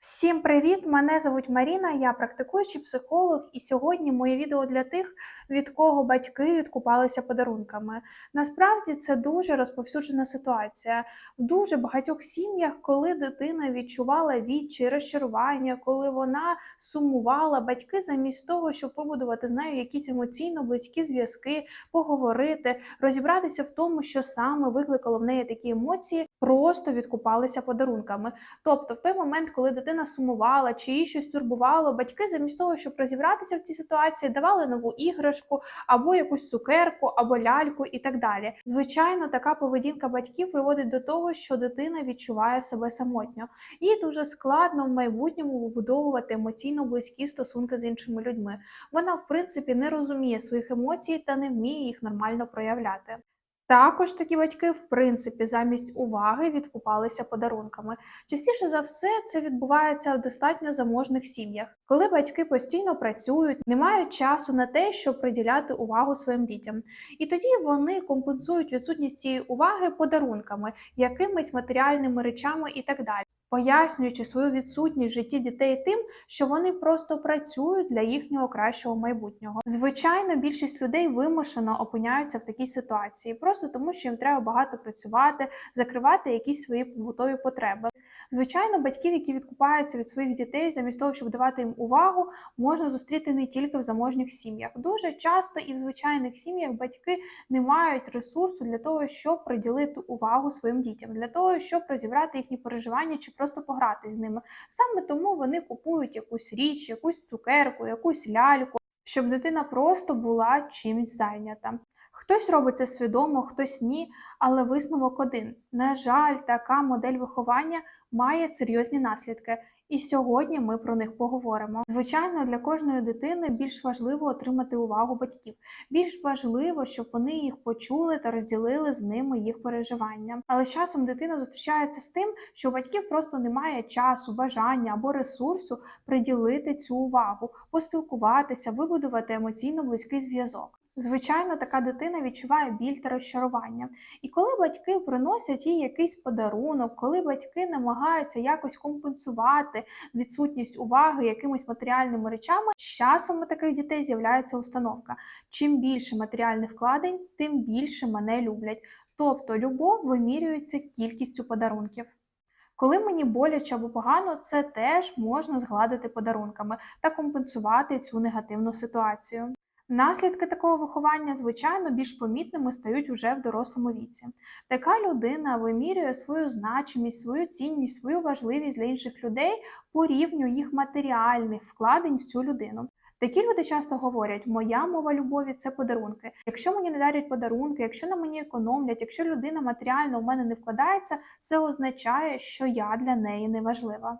Всім привіт! Мене звуть Маріна, я практикуючий психолог, і сьогодні моє відео для тих, від кого батьки відкупалися подарунками. Насправді це дуже розповсюджена ситуація. В дуже багатьох сім'ях, коли дитина відчувала відчай, розчарування, коли вона сумувала, батьки замість того, щоб вибудувати з нею якісь емоційно близькі зв'язки, поговорити, розібратися в тому, що саме викликало в неї такі емоції, просто відкупалися подарунками. Тобто, в той момент, коли дитина сумувала чи її щось турбувало, батьки замість того, щоб розібратися в цій ситуації, давали нову іграшку або якусь цукерку, або ляльку і так далі. Звичайно, така поведінка батьків приводить до того, що дитина відчуває себе самотньо, їй дуже складно в майбутньому вибудовувати емоційно близькі стосунки з іншими людьми. Вона, в принципі, не розуміє своїх емоцій та не вміє їх нормально проявляти. Також такі батьки, в принципі, замість уваги відкупалися подарунками. Частіше за все, це відбувається в достатньо заможних сім'ях, коли батьки постійно працюють, не мають часу на те, щоб приділяти увагу своїм дітям. І тоді вони компенсують відсутність цієї уваги подарунками, якимись матеріальними речами і так далі. Пояснюючи свою відсутність в житті дітей тим, що вони просто працюють для їхнього кращого майбутнього. Звичайно, більшість людей вимушено опиняються в такій ситуації, просто тому що їм треба багато працювати, закривати якісь свої побутові потреби. Звичайно, батьків, які відкупаються від своїх дітей, замість того, щоб давати їм увагу, можна зустріти не тільки в заможних сім'ях. Дуже часто і в звичайних сім'ях батьки не мають ресурсу для того, щоб приділити увагу своїм дітям, для того, щоб розібрати їхні переживання чи просто пограти з ними. Саме тому вони купують якусь річ, якусь цукерку, якусь ляльку, щоб дитина просто була чимось зайнята. Хтось робить це свідомо, хтось ні, але висновок один: на жаль, така модель виховання має серйозні наслідки, і сьогодні ми про них поговоримо. Звичайно, для кожної дитини більш важливо отримати увагу батьків. Більш важливо, щоб вони їх почули та розділили з ними їх переживання. Але з часом дитина зустрічається з тим, що у батьків просто немає часу, бажання або ресурсу приділити цю увагу, поспілкуватися, вибудувати емоційно близький зв'язок. Звичайно, така дитина відчуває біль та розчарування. І коли батьки приносять їй якийсь подарунок, коли батьки намагаються якось компенсувати відсутність уваги якимись матеріальними речами, з часом у таких дітей з'являється установка: чим більше матеріальних вкладень, тим більше мене люблять. Тобто любов вимірюється кількістю подарунків. Коли мені боляче або погано, це теж можна згладити подарунками та компенсувати цю негативну ситуацію. Наслідки такого виховання, звичайно, більш помітними стають уже в дорослому віці. Така людина вимірює свою значимість, свою цінність, свою важливість для інших людей по рівню їх матеріальних вкладень в цю людину. Такі люди часто говорять: моя мова любові це подарунки. Якщо мені не дарять подарунки, якщо на мені економлять, якщо людина матеріально у мене не вкладається, це означає, що я для неї не важлива.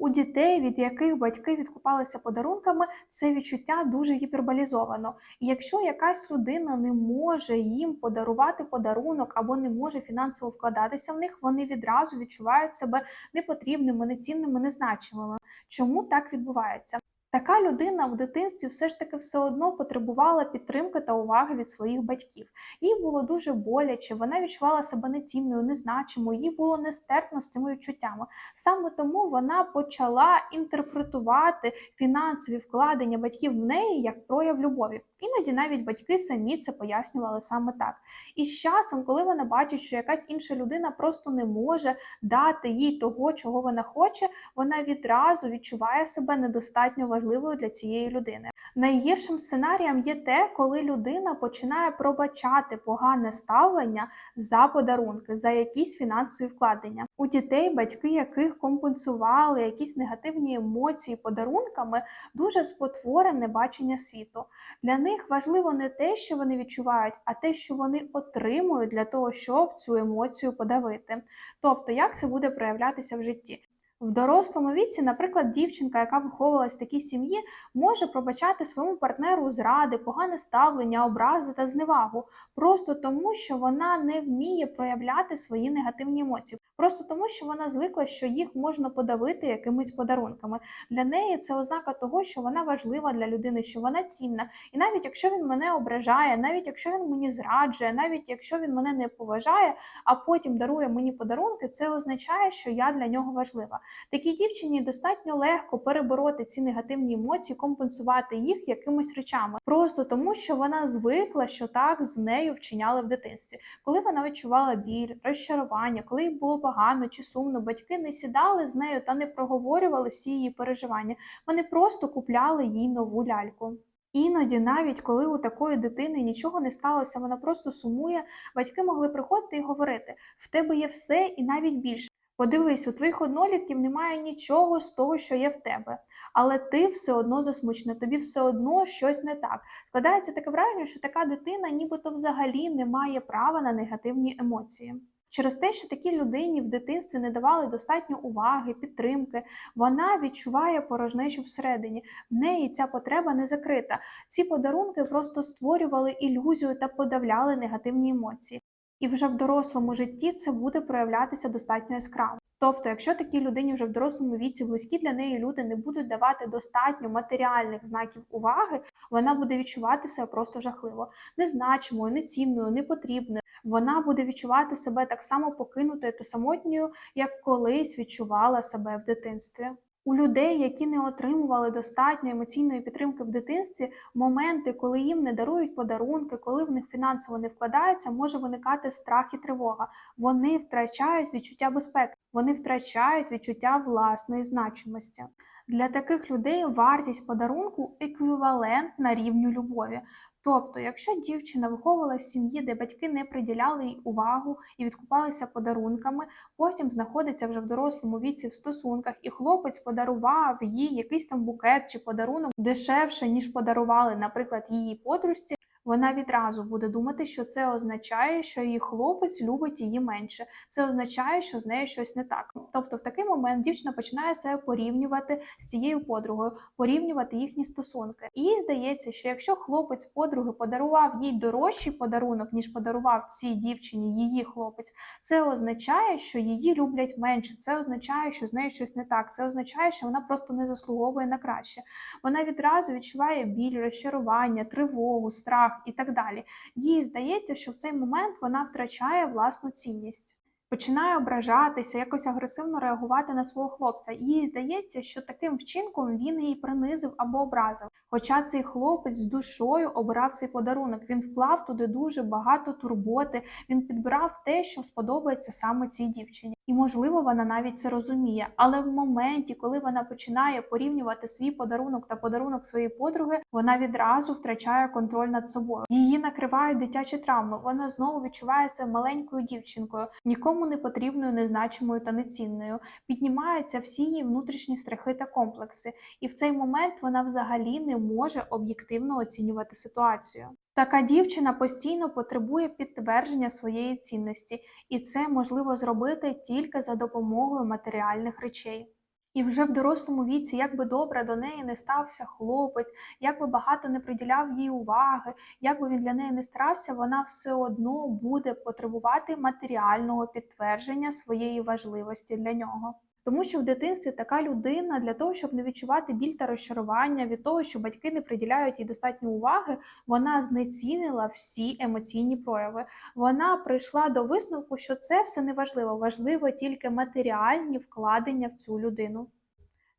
У дітей, від яких батьки відкупалися подарунками, це відчуття дуже гіперболізовано. І якщо якась людина не може їм подарувати подарунок або не може фінансово вкладатися в них, вони відразу відчувають себе непотрібними, нецінними, незначимими. Чому так відбувається? Така людина в дитинстві все ж таки все одно потребувала підтримки та уваги від своїх батьків. Їй було дуже боляче, вона відчувала себе нецінною, незначимою, їй було нестерпно з цими відчуттями. Саме тому вона почала інтерпретувати фінансові вкладення батьків в неї як прояв любові. Іноді навіть батьки самі це пояснювали саме так. І з часом, коли вона бачить, що якась інша людина просто не може дати їй того, чого вона хоче, вона відразу відчуває себе недостатньо важливою для цієї людини. Найгіршим сценарієм є те, коли людина починає пробачати погане ставлення за подарунки, за якісь фінансові вкладення. У дітей, батьки яких компенсували якісь негативні емоції подарунками, дуже спотворене бачення світу. Для них важливо не те, що вони відчувають, а те, що вони отримують для того, щоб цю емоцію подавити. Тобто, як це буде проявлятися в житті. В дорослому віці, наприклад, дівчинка, яка виховувалась в такій сім'ї, може пробачати своєму партнеру зради, погане ставлення, образи та зневагу, просто тому, що вона не вміє проявляти свої негативні емоції. Просто тому, що вона звикла, що їх можна подавити якимись подарунками. Для неї це ознака того, що вона важлива для людини, що вона цінна. І навіть якщо він мене ображає, навіть якщо він мені зраджує, навіть якщо він мене не поважає, а потім дарує мені подарунки, це означає, що я для нього важлива. Такій дівчині достатньо легко перебороти ці негативні емоції, компенсувати їх якимись речами, просто тому, що вона звикла, що так з нею вчиняли в дитинстві. Коли вона відчувала біль, розчарування, коли їй було погано чи сумно, батьки не сідали з нею та не проговорювали всі її переживання. Вони просто купляли їй нову ляльку. Іноді, навіть коли у такої дитини нічого не сталося, вона просто сумує, батьки могли приходити і говорити: в тебе є все і навіть більше. Подивись, у твоїх однолітків немає нічого з того, що є в тебе, але ти все одно засмучена, тобі все одно щось не так. Складається таке враження, що така дитина нібито взагалі не має права на негативні емоції. Через те, що такій людині в дитинстві не давали достатньо уваги, підтримки, вона відчуває порожнечу всередині. В неї ця потреба не закрита. Ці подарунки просто створювали ілюзію та подавляли негативні емоції. І вже в дорослому житті це буде проявлятися достатньо яскраво. Тобто, якщо такій людині вже в дорослому віці близькі для неї люди не будуть давати достатньо матеріальних знаків уваги, вона буде відчувати себе просто жахливо, незначимою, нецінною, непотрібною. Вона буде відчувати себе так само покинутою та самотньою, як колись відчувала себе в дитинстві. У людей, які не отримували достатньо емоційної підтримки в дитинстві, моменти, коли їм не дарують подарунки, коли в них фінансово не вкладаються, може виникати страх і тривога. Вони втрачають відчуття безпеки, вони втрачають відчуття власної значимості. Для таких людей вартість подарунку еквівалентна рівню любові. Тобто, якщо дівчина виховувалася в сім'ї, де батьки не приділяли їй увагу і відкупалися подарунками, потім знаходиться вже в дорослому віці в стосунках, і хлопець подарував їй якийсь там букет чи подарунок дешевше, ніж подарували, наприклад, її подружці. Вона відразу буде думати, що це означає, що її хлопець любить її менше. Це означає, що з нею щось не так. Тобто, в такий момент дівчина починає себе порівнювати з цією подругою, порівнювати їхні стосунки. І здається, що якщо хлопець подруги подарував їй дорожчий подарунок, ніж подарував цій дівчині її хлопець, це означає, що її люблять менше. Це означає, що з нею щось не так. Це означає, що вона просто не заслуговує на краще. Вона відразу відчуває біль, розчарування, тривогу, страх і так далі. Їй здається, що в цей момент вона втрачає власну цінність. Починає ображатися, якось агресивно реагувати на свого хлопця. Їй здається, що таким вчинком він її принизив або образив. Хоча цей хлопець з душою обирав цей подарунок. Він вклав туди дуже багато турботи. Він підбирав те, що сподобається саме цій дівчині. І можливо, вона навіть це розуміє. Але в моменті, коли вона починає порівнювати свій подарунок та подарунок своєї подруги, вона відразу втрачає контроль над собою. Її накривають дитячі травми. Вона знову відчуває себе маленькою дівчинкою, нікому не потрібною, незначимою та нецінною. Піднімаються всі її внутрішні страхи та комплекси, і в цей момент вона взагалі не може об'єктивно оцінювати ситуацію. Така дівчина постійно потребує підтвердження своєї цінності, і це можливо зробити тільки за допомогою матеріальних речей. І вже в дорослому віці, як би добре до неї не стався хлопець, як би багато не приділяв їй уваги, як би він для неї не старався, вона все одно буде потребувати матеріального підтвердження своєї важливості для нього. Тому що в дитинстві така людина для того, щоб не відчувати біль та розчарування від того, що батьки не приділяють їй достатньо уваги, вона знецінила всі емоційні прояви. Вона прийшла до висновку, що це все не важливо, важливо тільки матеріальні вкладення в цю людину.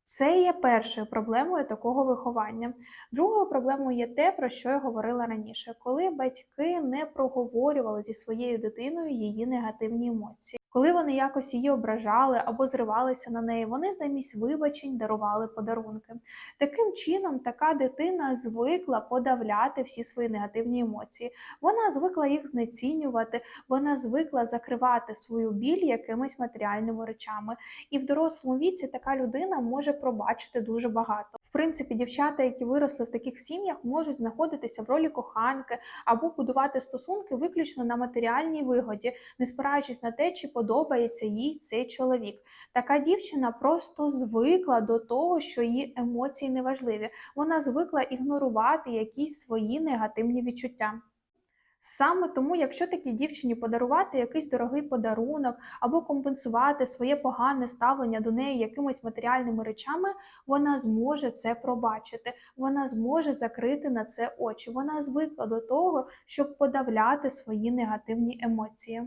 Це є першою проблемою такого виховання. Другою проблемою є те, про що я говорила раніше, коли батьки не проговорювали зі своєю дитиною її негативні емоції. Коли вони якось її ображали або зривалися на неї, вони замість вибачень дарували подарунки. Таким чином, така дитина звикла подавляти всі свої негативні емоції. Вона звикла їх знецінювати, вона звикла закривати свою біль якимись матеріальними речами. І в дорослому віці така людина може пробачити дуже багато. Принципі, дівчата, які виросли в таких сім'ях, можуть знаходитися в ролі коханки або будувати стосунки виключно на матеріальній вигоді, не спираючись на те, чи подобається їй цей чоловік. Така дівчина просто звикла до того, що її емоції не важливі. Вона звикла ігнорувати якісь свої негативні відчуття. Саме тому, якщо такій дівчині подарувати якийсь дорогий подарунок або компенсувати своє погане ставлення до неї якимись матеріальними речами, вона зможе це пробачити, вона зможе закрити на це очі. Вона звикла до того, щоб подавляти свої негативні емоції.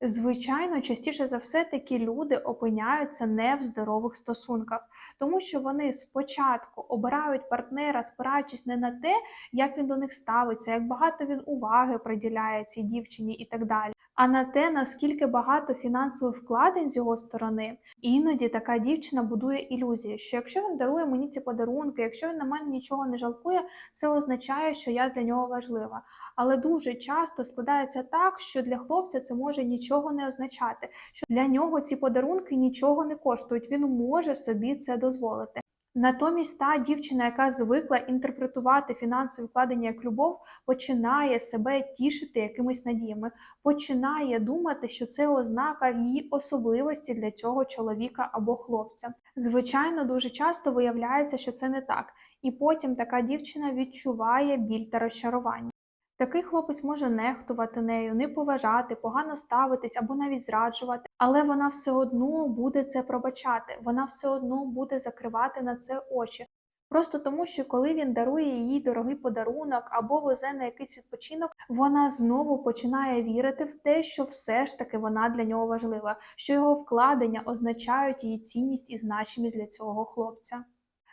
Звичайно, частіше за все такі люди опиняються не в здорових стосунках, тому що вони спочатку обирають партнера, спираючись не на те, як він до них ставиться, як багато він уваги приділяє цій дівчині і так далі, а на те, наскільки багато фінансових вкладень з його сторони. Іноді така дівчина будує ілюзії, що якщо він дарує мені ці подарунки, якщо він на мене нічого не жалкує, це означає, що я для нього важлива. Але дуже часто складається так, що для хлопця це може нічого не означати, що для нього ці подарунки нічого не коштують. Він може собі це дозволити. Натомість та дівчина, яка звикла інтерпретувати фінансові вкладення як любов, починає себе тішити якимись надіями, починає думати, що це ознака її особливості для цього чоловіка або хлопця. Звичайно, дуже часто виявляється, що це не так, і потім така дівчина відчуває біль та розчарування. Такий хлопець може нехтувати нею, не поважати, погано ставитись або навіть зраджувати, але вона все одно буде це пробачати, вона все одно буде закривати на це очі. Просто тому, що коли він дарує їй дорогий подарунок або везе на якийсь відпочинок, вона знову починає вірити в те, що все ж таки вона для нього важлива, що його вкладення означають її цінність і значимість для цього хлопця.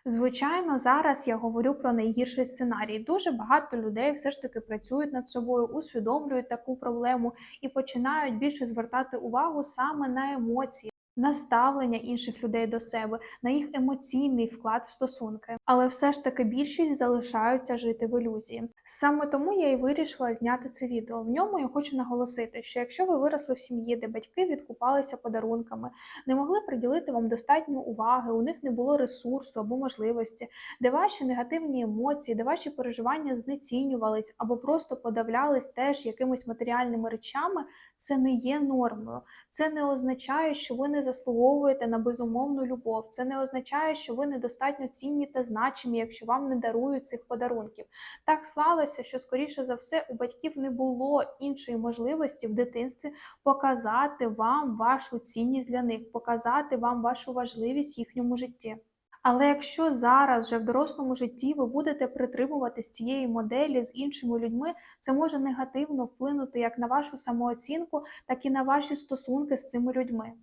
Звичайно, зараз я говорю про найгірший сценарій. Дуже багато людей все ж таки працюють над собою, усвідомлюють таку проблему і починають більше звертати увагу саме на емоції. На ставлення інших людей до себе, на їх емоційний вклад в стосунки, але все ж таки більшість залишаються жити в ілюзії. Саме тому я і вирішила зняти це відео. В ньому я хочу наголосити, що якщо ви виросли в сім'ї, де батьки відкупалися подарунками, не могли приділити вам достатньо уваги, у них не було ресурсу або можливості, де ваші негативні емоції, де ваші переживання знецінювались або просто подавлялись теж якимись матеріальними речами, це не є нормою. Це не означає, що ви не заслуговуєте на безумовну любов. Це не означає, що ви недостатньо цінні та значимі, якщо вам не дарують цих подарунків. Так склалося, що скоріше за все у батьків не було іншої можливості в дитинстві показати вам вашу цінність для них, показати вам вашу важливість в їхньому житті. Але якщо зараз, вже в дорослому житті, ви будете притримуватись цієї моделі з іншими людьми, це може негативно вплинути як на вашу самооцінку, так і на ваші стосунки з цими людьми.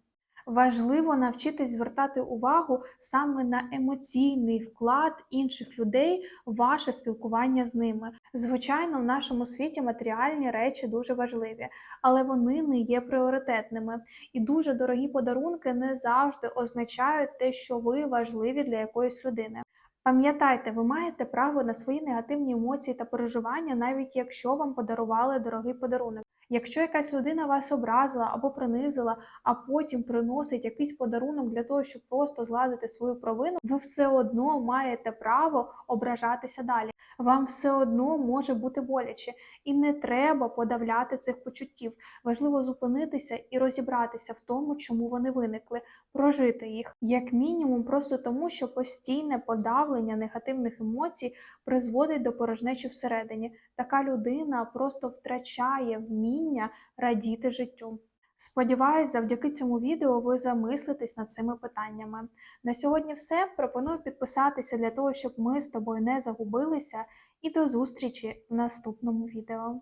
Важливо навчитись звертати увагу саме на емоційний вклад інших людей в ваше спілкування з ними. Звичайно, в нашому світі матеріальні речі дуже важливі, але вони не є пріоритетними. І дуже дорогі подарунки не завжди означають те, що ви важливі для якоїсь людини. Пам'ятайте, ви маєте право на свої негативні емоції та переживання, навіть якщо вам подарували дорогий подарунок. Якщо якась людина вас образила або принизила, а потім приносить якийсь подарунок для того, щоб просто зладити свою провину, ви все одно маєте право ображатися далі. Вам все одно може бути боляче, і не треба подавляти цих почуттів. Важливо зупинитися і розібратися в тому, чому вони виникли, прожити їх як мінімум, просто тому, що постійне подавлення негативних емоцій призводить до порожнечі всередині. Така людина просто втрачає вміння радіти життю. Сподіваюсь, завдяки цьому відео ви замислитесь над цими питаннями. На сьогодні все. Пропоную підписатися для того, щоб ми з тобою не загубилися. І до зустрічі в наступному відео.